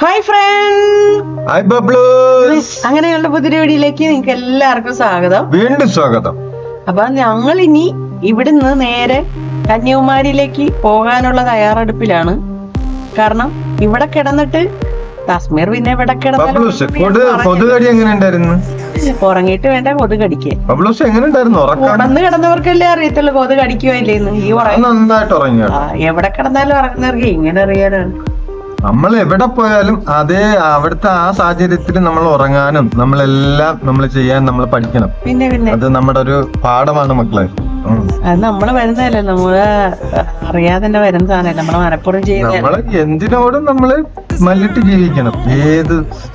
Hi hi ബബ്ലൂസ് അങ്ങനെയുള്ള പുതിയ വീഡിയോയിലേക്ക് നിങ്ങൾക്ക് എല്ലാവർക്കും സ്വാഗതം. വീണ്ടും സ്വാഗതം. അപ്പൊ ഞങ്ങൾ ഇനി ഇവിടുന്ന് നേരെ കന്യാകുമാരിയിലേക്ക് പോകാനുള്ള തയ്യാറെടുപ്പിലാണ്. കാരണം ഇവിടെ കിടന്നിട്ട് കാശ്മീർ പിന്നെ ഇവിടെ കിടന്നു ഉറങ്ങിയിട്ട് വേണ്ട കൊതു കടിക്കാൻ ഉടന്ന് കിടന്നവർക്കല്ലേ അറിയത്തുള്ളൂ കൊതു കടിക്കുവല്ലേന്ന് ഈ ഉറങ്ങി എവിടെ കിടന്നാലും ഉറങ്ങുന്നവർക്ക് ഇങ്ങനെ അറിയാനാണ് നമ്മൾ എവിടെ പോയാലും അതേ അവിടുത്തെ ആ സാഹചര്യത്തിൽ നമ്മൾ ഉറങ്ങാനും നമ്മളെല്ലാം നമ്മൾ ചെയ്യാൻ നമ്മൾ പഠിക്കണം. പിന്നെ പിന്നെ. അത് നമ്മുടെ ഒരു പാഠമാണ് മക്കളെ. അത് നമ്മൾ വരുന്നതല്ലേ നമ്മൾ അറിയാതെ തന്നെ വരുന്നതാണല്ലേ നമ്മൾ മനപ്പുറം ചെയ്യുന്ന നമ്മൾ എന്തിനോടും നമ്മൾ മല്ലിട്ട് ജീവിക്കണം ഏത്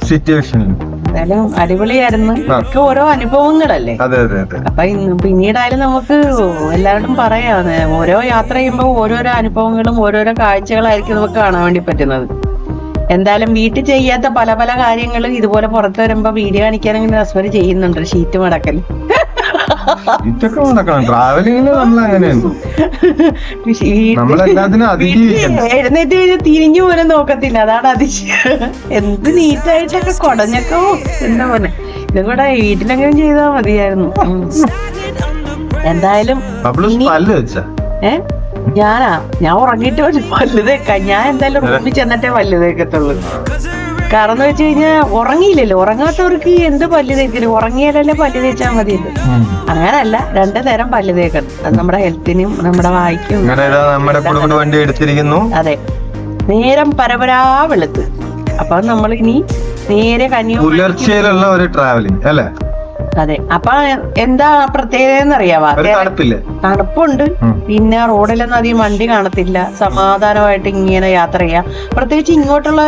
സിറ്റുവേഷനിലും എന്തായാലും അടിപൊളിയായിരുന്നു. ഒക്കെ ഓരോ അനുഭവങ്ങളല്ലേ? അതെ അതെ അതെ. അപ്പൊ ഇന്ന് പിന്നീടായാലും നമുക്ക് എല്ലാവരോടും പറയാം. ഓരോ യാത്ര ചെയ്യുമ്പോൾ ഓരോരോ അനുഭവങ്ങളും ഓരോരോ കാഴ്ചകളായിരിക്കും നമുക്ക് കാണാൻ വേണ്ടി പറ്റുന്നത്. എന്തായാലും വീട്ടിൽ ചെയ്യാത്ത പല പല കാര്യങ്ങളും ഇതുപോലെ പുറത്തു വരുമ്പോ വീഡിയോ കാണിക്കാനെങ്കിലും ഹസ്ബൻഡ് ചെയ്യുന്നുണ്ട് ഷീറ്റ് മടക്കൽ ഇതൊക്കെ നടക്കണം ട്രാവലിങ്ങിന് നമ്മൾ അങ്ങനെയാണ് നമ്മളെല്ലാത്തിനും അതിജീവിക്കണം. എഴുന്നേറ്റ് കഴിഞ്ഞാൽ തിരിഞ്ഞു പോലും നോക്കത്തില്ല. അതാണ് അതിശയം എന്ത് നീറ്റായിട്ടൊക്കെ കൊടഞ്ഞൊക്കെ എന്താ പറഞ്ഞ ഇതും കൂടെ ചെയ്താൽ മതിയായിരുന്നു. എന്തായാലും ഞാനാ? ഞാൻ ഉറങ്ങിയിട്ട് പല്ല് ഞാൻ എന്തായാലും റൂമിൽ ചെന്നിട്ടേ പല്ല് തേക്കത്തുള്ളൂ. കാരണം എന്ന് വെച്ച് കഴിഞ്ഞാൽ ഉറങ്ങിയില്ലല്ലോ. ഉറങ്ങാത്തവർക്ക് എന്ത് പല്ല് തേക്കില്ല ഉറങ്ങിയാലല്ലേ പല്ല് തേച്ചാൽ മതിയല്ലോ. അങ്ങനല്ല രണ്ടു നേരം പല്ല് തേക്കണം. അത് നമ്മുടെ ഹെൽത്തിനും നമ്മുടെ വായിക്കും. നമ്മുടെ എടുത്തിരിക്കുന്നു. അതെ. നേരം പരപരാ വെളുത്ത്. അപ്പൊ നമ്മൾ ഇനി നേരെ കന്യാകുമാരി പുലർച്ചയിലുള്ള ഒരു ട്രാവലിംഗ് അല്ലെ? അതെ. അപ്പൊ എന്താ പ്രത്യേകത എന്നറിയാവാ തണുപ്പുണ്ട്. പിന്നെ റോഡിലൊന്നും അധികം വണ്ടി കാണത്തില്ല. സമാധാനമായിട്ട് ഇങ്ങനെ യാത്ര ചെയ്യാം. പ്രത്യേകിച്ച് ഇങ്ങോട്ടുള്ള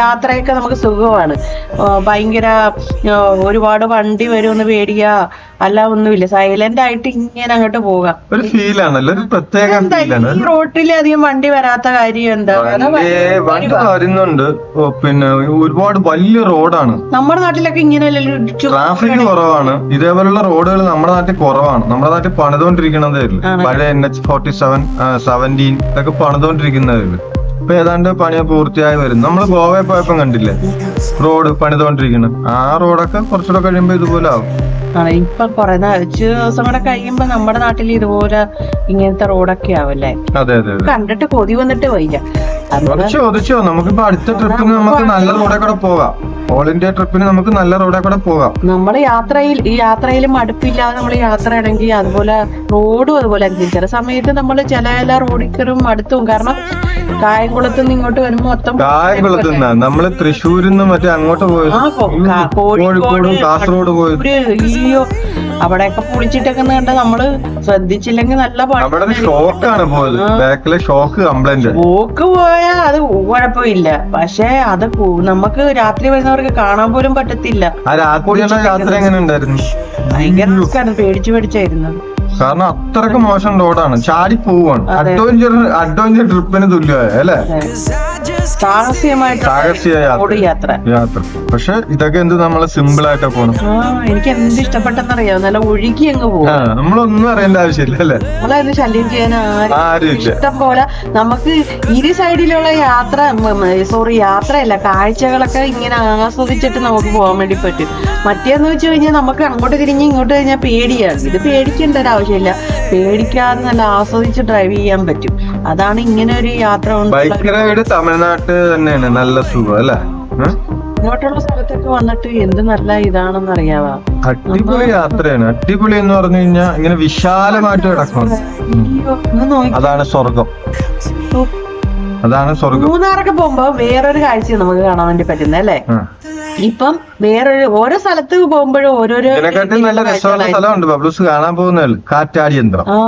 യാത്രയൊക്കെ നമുക്ക് സുഖമാണ്. ഭയങ്കര ഒരുപാട് വണ്ടി വരുമെന്ന് പേടിക്കുക അല്ല ഒന്നുമില്ല. സൈലന്റ് ആയിട്ട് ഇങ്ങനെ അങ്ങോട്ട് പോകാം. ഒരു ഫീലാണല്ലോ ഒരു പ്രത്യേക ഫീലാണ് ഈ റോട്ടിൽ അധികം വണ്ടി വരാത്ത കാര്യം എന്താ? വണ്ടി വരുന്നുണ്ട്. പിന്നെ ഒരുപാട് വലിയ റോഡാണ്. നമ്മുടെ നാട്ടിലൊക്കെ ഇങ്ങനെയല്ലല്ലോ ട്രാഫിക് കുറവാണ്. ഇതേപോലുള്ള റോഡുകൾ നമ്മുടെ നാട്ടിൽ കുറവാണ്. നമ്മുടെ നാട്ടിൽ പണിതുകൊണ്ടിരിക്കുന്നതേ ഉള്ളൂ? പഴയ N H forty seven seventeen ഇതൊക്കെ പണിതുകൊണ്ടിരിക്കുന്നതേ ഉള്ളൂ. ഇപ്പൊ ഏതാണ്ട് പണി പൂർത്തിയായി വരും നമ്മൾ ഗോവയിൽ പോയപ്പോ കണ്ടില്ലേ? റോഡ് പണിതുകൊണ്ടിരിക്കണം ആ റോഡൊക്കെ കുറച്ചുകൂടെ കഴിയുമ്പോ ഇതുപോലെ ആവും. ഇപ്പൊ കൊറേ ദിവസം കൂടെ കഴിയുമ്പോ നമ്മുടെ നാട്ടിൽ ഇതുപോലെ ഇങ്ങനത്തെ റോഡൊക്കെ ആവല്ലേ കണ്ടിട്ട് കൊതി വന്നിട്ട് വയ്യ ചോദിച്ചോ നമുക്കിപ്പോ അടുത്ത ട്രിപ്പിന് നമുക്ക് നല്ല റോഡെ കൂടെ പോകാം. ഓൾ ഇന്ത്യ ട്രിപ്പിന് നമുക്ക് നല്ല റോഡെ കൂടെ പോകാം. നമ്മൾ യാത്രയിൽ ഈ യാത്രയിൽ മടുപ്പില്ലാതെ നമ്മൾ യാത്ര ആണെങ്കിൽ അതുപോലെ റോഡും അതുപോലെ ചില സമയത്ത് നമ്മൾ ചില ചില റോഡിൽ കയറും മടുത്തും. കാരണം കായംകുളത്ത് നിന്ന് ഇങ്ങോട്ട് വരുമ്പോ മൊത്തം കായംകുളത്ത് നിന്നാ? നമ്മൾ തൃശ്ശൂരിൽ നിന്ന് മറ്റേ അങ്ങോട്ട് പോയി കോഴിക്കോടും കാസർഗോഡ് പോയി അയ്യോ അവിടെയൊക്കെ പൊളിച്ചിട്ടൊക്കെ കണ്ട നമ്മൾ ശ്രദ്ധിച്ചില്ലെങ്കിൽ നല്ല അവിടെ ഷോക്കാണ് പോയത്. ബാക്കിലെ ഷോക്ക് കംപ്ലൈന്റ്. ഷോക്ക് പോയാ അത് കുഴപ്പമില്ല. പക്ഷെ അത് നമുക്ക് രാത്രി വരുന്നവർക്ക് കാണാൻ പോലും പറ്റത്തില്ല. ആ രാത്രി യാത്ര എങ്ങനെ ഉണ്ടായിരുന്നു? ഭയങ്കര പേടിച്ചു പേടിച്ചായിരുന്നു. കാരണം അത്രയ്ക്ക് മോശം റോഡാണ് ചാടി പോവാണ്. അഡ്വഞ്ചർ അഡ്വഞ്ചർ ട്രിപ്പിന് തുല്യമായ അല്ലെ? സാഹസികമായിട്ട് യാത്ര. യാത്ര. പക്ഷെ ഇതൊക്കെ എന്ത് നമ്മൾ സിമ്പിൾ ആയിട്ട് പോണം എനിക്ക് എന്ത് ഇഷ്ടപ്പെട്ടെന്നറിയാം നല്ല ഒഴുകി അങ്ങ് പോകും. നമ്മളൊന്നും അറിയേണ്ട ആവശ്യമില്ല അല്ലെ? നമ്മളത് ശല്യം ചെയ്യാൻ ആരും ഇഷ്ടം പോലെ നമുക്ക് ഇരു സൈഡിലുള്ള യാത്ര സോറി യാത്രയല്ല കാഴ്ചകളൊക്കെ ഇങ്ങനെ ആസ്വദിച്ചിട്ട് നമുക്ക് പോകാൻ വേണ്ടി പറ്റും. മറ്റേന്ന് വെച്ച് കഴിഞ്ഞാൽ നമുക്ക് അങ്ങോട്ട് തിരിഞ്ഞ് ഇങ്ങോട്ട് കഴിഞ്ഞാൽ പേടിയാണ്. ഇത് പേടിക്കേണ്ട ഒരു ആവശ്യമില്ല. പേടിക്കാതെ നല്ല ആസ്വദിച്ച് ഡ്രൈവ് ചെയ്യാൻ പറ്റും. അതാണ് ഇങ്ങനെ ഒരു യാത്ര ബൈക്ക് റൈഡ് തമിഴ്നാട്ട് തന്നെയാണ്. നല്ല സുഖം അല്ലെ? ഇങ്ങോട്ടുള്ള സ്ഥലത്തൊക്കെ വന്നിട്ട് എന്ത് നല്ല ഇതാണെന്ന് അറിയാവാ അടിപൊളി യാത്രയാണ്. അടിപൊളി എന്ന് പറഞ്ഞു കഴിഞ്ഞാൽ ഇങ്ങനെ വിശാലമായിട്ട് കിടക്കണം അതാണ് സ്വർഗം അതാണ് സ്വർഗം മൂന്നാറൊക്കെ പോകുമ്പോ വേറൊരു കാഴ്ച നമുക്ക് കാണാൻ വേണ്ടി പറ്റുന്നത് അല്ലേ. ഇപ്പം വേറൊരു ഓരോ സ്ഥലത്ത് പോകുമ്പോഴും ഓരോരോ നല്ല രസമുള്ള സ്ഥലമുണ്ട്. ബബ്ലൂസ് കാണാൻ പോകുന്നത് കാറ്റാടിയന്ത്രം. കാറ്റാടി യന്ത്രം ആ.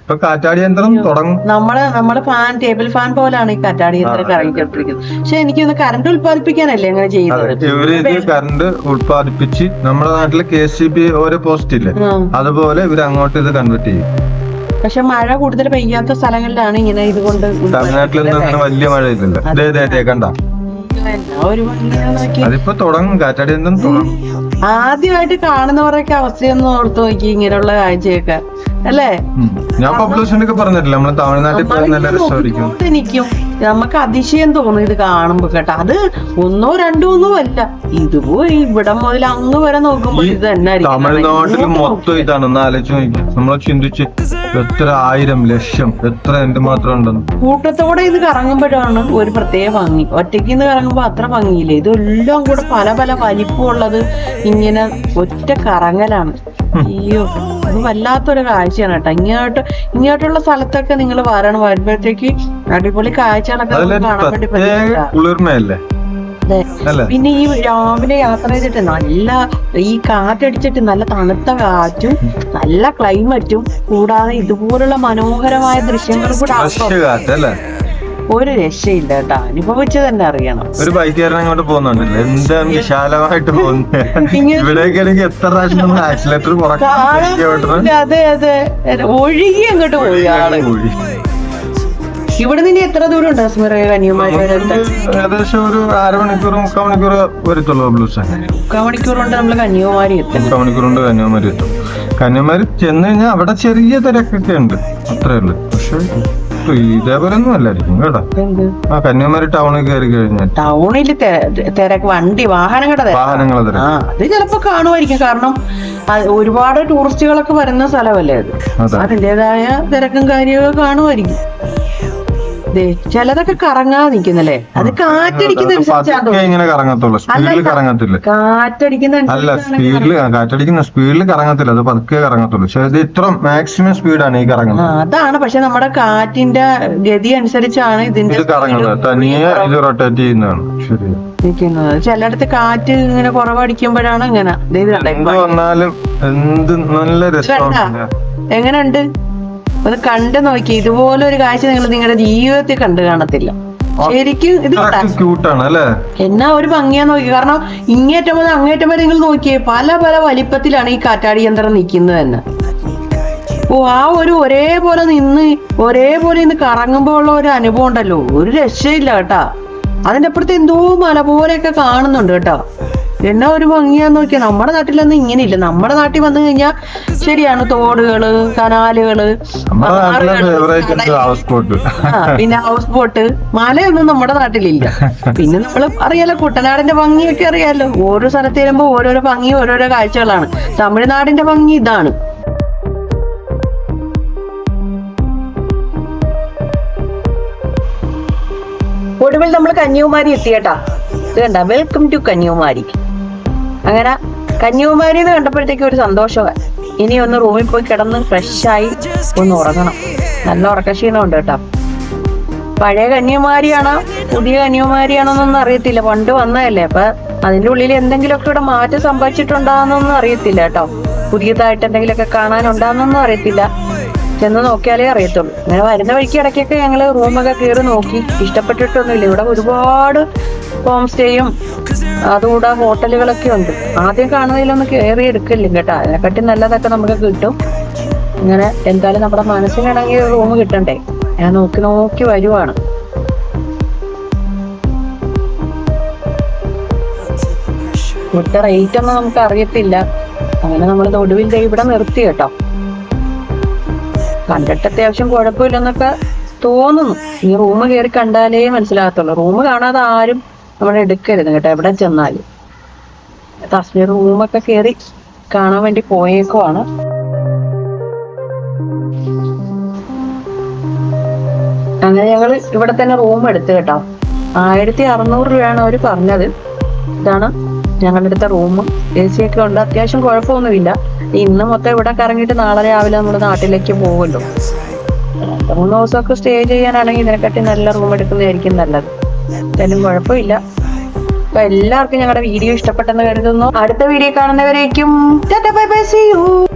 ഇപ്പൊ കാറ്റാടി യന്ത്രം തുടങ്ങും. നമ്മൾ നമ്മുടെ ഫാൻ ടേബിൾ ഫാൻ പോലാണ് ഈ കറ്റാടി യന്ത്രം കറങ്ങിക്കൊണ്ടിരിക്കുന്നത് പക്ഷെ എനിക്കൊന്ന് കറണ്ട് ഉത്പാദിപ്പിക്കാനല്ലേ അങ്ങനെ ചെയ്യുന്നത്? ഇവർ ഇത് കറണ്ട് ഉത്പാദിപ്പിച്ച് നമ്മുടെ നാട്ടിൽ കെ സി ബി ഓരോ പോസ്റ്റ് ഇല്ലേ? അതുപോലെ ഇവർ അങ്ങോട്ട് ഇത് കൺവേർട്ട് ചെയ്യും. പക്ഷെ മഴ കൂടുതൽ പെയ്യാത്ത സ്ഥലങ്ങളിലാണ് ഇങ്ങനെ ഇതുകൊണ്ട് തമിഴ്നാട്ടിലൊന്നും വലിയ മഴ ഇല്ലല്ലോ കണ്ട. അതിപ്പോ തുടങ്ങും. കാറ്റാടി തുടങ്ങും. ആദ്യമായിട്ട് കാണുന്നവരൊക്കെ അവസ്ഥയൊന്നും ഓർത്തു നോക്കി ഇങ്ങനെയുള്ള കാഴ്ചയൊക്കെ. അല്ലേ? ഞാൻ പബ്ലിസിന്റെ ഒക്കെ പറഞ്ഞിട്ടില്ല. നമ്മൾ തമിഴ്നാട്ടിൽ നല്ല രസമായിരിക്കും നിൽക്കും നമുക്ക് അതിശയം തോന്നും ഇത് കാണുമ്പോ കേട്ടോ. അത് ഒന്നോ രണ്ടോ ഒന്നും അല്ല. ഇതുപോയി ഇവിടെ മുതൽ അങ്ങ് വരെ നോക്കുമ്പോ ഇത് തന്നെ തമിഴ്നാട്ടിൽ മൊത്തം ഇതാണ്. ഒന്ന് ആലോചിച്ച് നോക്കി നമ്മളെ ചിന്തിച്ച് എത്ര ആയിരം ലക്ഷം എത്ര എന്ത് മാത്രം ഉണ്ടെന്ന്. കൂട്ടത്തോടെ ഇത് കറങ്ങുമ്പോഴാണ് ഒരു പ്രത്യേക ഭംഗി. ഒറ്റയ്ക്ക് നിന്ന് കറങ്ങുമ്പോ അത്ര ഭംഗിയില്ല. ഇതെല്ലാം കൂടെ പല പല വലിപ്പമുള്ളത് ഇങ്ങനെ ഒറ്റ കറങ്ങലാണ്. അയ്യോ അത് വല്ലാത്തൊരു കാഴ്ചയാണ് കേട്ടോ. ഇങ്ങോട്ട് ഇങ്ങോട്ടുള്ള സ്ഥലത്തൊക്കെ നിങ്ങൾ വരണം. വരുമ്പോഴത്തേക്ക് അടിപൊളി കാഴ്ചകളൊക്കെ കാണാൻ വേണ്ടി പിന്നെ ഈ രാവിലെ യാത്ര ചെയ്തിട്ട് നല്ല ഈ കാറ്റടിച്ചിട്ട് നല്ല തണുത്ത കാറ്റും നല്ല ക്ലൈമറ്റും കൂടാതെ ഇതുപോലുള്ള മനോഹരമായ ദൃശ്യങ്ങളും കൂടെ ഒരു രക്ഷയില്ല കേട്ടോ. അനുഭവിച്ച് തന്നെ അറിയണം. ഒരു ബൈക്കുകാരൻ അങ്ങോട്ട് പോകുന്നുണ്ടല്ലോ എന്താ വിശാലമായിട്ട് പോകുന്നത്? ഇവിടേക്ക് എത്ര പ്രാവശ്യം നമ്മൾ ആക്സിലേറ്റർ അതെ അതെ. ഒഴുകി അങ്ങോട്ട് പോയി ആൾ. ഇവിടെ നിന്ന് എത്ര ദൂരം ഉണ്ട് അസ്മിറ കന്യാകുമാരി? ഏകദേശം ഒരു അരമണിക്കൂർ മുക്കാൽ മണിക്കൂർ വരത്തുള്ളൂ ബ്ലൂസ് മുക്കാൽ മണിക്കൂർ കൊണ്ട് നമ്മൾ കന്യാകുമാരി എത്തും. മുക്കാൽ മണിക്കൂർ കൊണ്ട് കന്യാകുമാരി എത്തും. കന്യാകുമാരി ചെന്ന് കഴിഞ്ഞാൽ അവിടെ ചെറിയ തിരക്കൊക്കെ ഉണ്ട്. അത്രേ ഉള്ളൂ. പക്ഷെ ഇതേപോലെ ഒന്നും അല്ലായിരിക്കും കേട്ടോ. ആ കന്യാകുമാരി ടൗണിൽ കയറി കഴിഞ്ഞാൽ ടൗണിൽ തിരക്ക് വണ്ടി വാഹനങ്ങളുടെ വാഹനങ്ങൾ ആ അത് ചിലപ്പോ കാണുമായിരിക്കും. കാരണം ഒരുപാട് ടൂറിസ്റ്റുകളൊക്കെ വരുന്ന സ്ഥലമല്ലേ അത്. അതെ. അതിന്റെതായ തിരക്കും കാര്യമൊക്കെ കാണുമായിരിക്കും. ചിലതൊക്കെ കറങ്ങാതെ നിൽക്കുന്നല്ലേ? അത് കാറ്റടിക്കുന്ന സ്പീഡിൽ കറങ്ങത്തില്ല. കാറ്റടിക്കുന്ന അല്ല സ്പീഡിൽ കാറ്റടിക്കുന്ന സ്പീഡിൽ കറങ്ങത്തില്ല. അത് പതുക്കെ കറങ്ങത്തുള്ളൂ. പക്ഷെ ഇത് ഇത്ര മാക്സിമം സ്പീഡാണ് ഈ കറങ്ങുന്നത്. അതാണ്. പക്ഷെ നമ്മുടെ കാറ്റിന്റെ ഗതി അനുസരിച്ചാണ് ഇതിന്റെ ഇത് കറങ്ങുന്നത്. തനിയെ ഇത് റൊട്ടേറ്റ് ചെയ്യുന്നതാണ്. ശരി. നിൽക്കുന്നത്. ചിലയിടത്ത് കാറ്റ് ഇങ്ങനെ കുറവടിക്കുമ്പോഴാണ് ഇങ്ങനെ. എന്ത് വന്നാലും എന്ത് നല്ല എങ്ങനെയുണ്ട്? അത് കണ്ടു നോക്കി. ഇതുപോലെ ഒരു കാഴ്ച നിങ്ങൾ നിങ്ങളുടെ ജീവിതത്തിൽ കണ്ടു കാണത്തില്ല. ശരിക്കും ഇത്? ക്യൂട്ടാണ് അല്ലേ? എന്നാ ഒരു ഭംഗിയാ നോക്കി. കാരണം ഇങ്ങേറ്റം മുതൽ അങ്ങേറ്റം വരെ നിങ്ങൾ നോക്കിയേ പല പല വലിപ്പത്തിലാണ് ഈ കാറ്റാടി യന്ത്രം നിൽക്കുന്നത് തന്നെ. ഓ ആ ഒരു ഒരേപോലെ നിന്ന് ഒരേപോലെ ഇന്ന് കറങ്ങുമ്പോൾ ഉള്ള ഒരു അനുഭവം ഉണ്ടല്ലോ. ഒരു രക്ഷയില്ല കേട്ടാ. അതിന്റെ അപ്പുറത്ത് എന്തോ മല പോലെയൊക്കെ കാണുന്നുണ്ട് കേട്ടോ. എന്നാ ഒരു ഭംഗിയാന്ന് നോക്കിയാൽ നമ്മുടെ നാട്ടിലൊന്നും ഇങ്ങനെയില്ല. നമ്മുടെ നാട്ടിൽ വന്നു കഴിഞ്ഞാൽ ശരിയാണ് തോടുകൾ കനാലുകൾ പിന്നെ ഹൗസ് ബോട്ട് മലയൊന്നും നമ്മുടെ നാട്ടിലില്ല. പിന്നെ നമ്മൾ അറിയാലോ കുട്ടനാടിന്റെ ഭംഗിയൊക്കെ അറിയാലോ. ഓരോ സ്ഥലത്ത് വരുമ്പോ ഓരോരോ ഭംഗി ഓരോരോ കാഴ്ചകളാണ്. തമിഴ്നാടിന്റെ ഭംഗി ഇതാണ്. ഒടുവിൽ നമ്മൾ കന്യാകുമാരി എത്തിയേട്ടാ വേണ്ട വെൽക്കം ടു കന്യാകുമാരി. അങ്ങനെ കന്യാകുമാരി എന്ന് കണ്ടപ്പോഴത്തേക്ക് ഒരു സന്തോഷമായി ഇനി ഒന്ന് റൂമിൽ പോയി കിടന്ന് ഫ്രഷായി ഒന്ന് ഉറങ്ങണം. നല്ല ഉറക്കക്ഷീണമുണ്ട് കേട്ടോ. പഴയ കന്യാകുമാരിയാണോ പുതിയ കന്യാകുമാരിയാണോ എന്നൊന്നും അറിയത്തില്ല. പണ്ട് വന്നതല്ലേ. അപ്പൊ അതിന്റെ ഉള്ളിൽ എന്തെങ്കിലുമൊക്കെ ഇവിടെ മാറ്റം സംഭവിച്ചിട്ടുണ്ടാകുന്നൊന്നും അറിയത്തില്ല കേട്ടോ. പുതിയതായിട്ട് എന്തെങ്കിലുമൊക്കെ കാണാനുണ്ടാകുന്നൊന്നും അറിയത്തില്ല. ചെന്ന് നോക്കിയാലേ അറിയത്തുള്ളൂ. അങ്ങനെ വരുന്ന വഴിക്ക് ഇടയ്ക്കൊക്കെ ഞങ്ങൾ റൂമൊക്കെ കയറി നോക്കി. ഇഷ്ടപ്പെട്ടിട്ടൊന്നുമില്ല. ഇവിടെ ഒരുപാട് ഹോം സ്റ്റേയും അതുകൂടെ ഹോട്ടലുകളൊക്കെ ഉണ്ട്. ആദ്യം കാണുന്നതിലൊന്നും കയറി എടുക്കില്ല കേട്ടോ. അതിനെക്കാട്ടി നല്ലതൊക്കെ നമുക്ക് കിട്ടും. ഇങ്ങനെ എന്തായാലും നമ്മുടെ മനസ്സിനിണങ്ങിയ റൂം കിട്ടണ്ടേ? ഞാൻ നോക്കി നോക്കി വരുവാണ്. റേറ്റ് ഒന്നും നമുക്ക് അറിയത്തില്ല. അങ്ങനെ നമ്മൾ ഒടുവിൽ ഇവിടെ നിർത്തി കേട്ടോ. കണ്ടിട്ട് അത്യാവശ്യം കുഴപ്പമില്ലെന്നൊക്കെ തോന്നുന്നു. ഈ റൂം കയറി കണ്ടാലേ മനസ്സിലാകത്തുള്ളൂ. റൂം കാണാതെ ആരും നമ്മളെ എടുക്കരുത് കേട്ടോ എവിടെ ചെന്നാലും. തസ്മീർ റൂമൊക്കെ കയറി കാണാൻ വേണ്ടി പോയേക്കുവാണ്. അങ്ങനെ ഞങ്ങൾ ഇവിടെ തന്നെ റൂം എടുത്തു കേട്ടോ. ആയിരത്തി അറുന്നൂറ് രൂപയാണ് അവർ പറഞ്ഞത്. ഇതാണ് ഞങ്ങളുടെ അടുത്ത റൂം എ സി ഒക്കെ ഉണ്ട്. അത്യാവശ്യം കുഴപ്പമൊന്നുമില്ല. ഇന്ന് മൊത്തം ഇവിടെ കറങ്ങിയിട്ട് നാളെ രാവിലെ നമ്മൾ നാട്ടിലേക്ക് പോകുമല്ലോ മൂന്ന് ദിവസമൊക്കെ സ്റ്റേ ചെയ്യാനാണെങ്കിൽ ഇതിനെക്കാട്ടി നല്ല റൂം എടുക്കുന്നതായിരിക്കും നല്ലത്. എന്തായാലും കുഴപ്പമില്ല. അപ്പൊ എല്ലാവർക്കും ഞങ്ങളുടെ വീഡിയോ ഇഷ്ടപ്പെട്ടെന്ന് കരുതുന്നു. അടുത്ത വീഡിയോ കാണുന്നവരേക്കും ബൈ ബൈ യു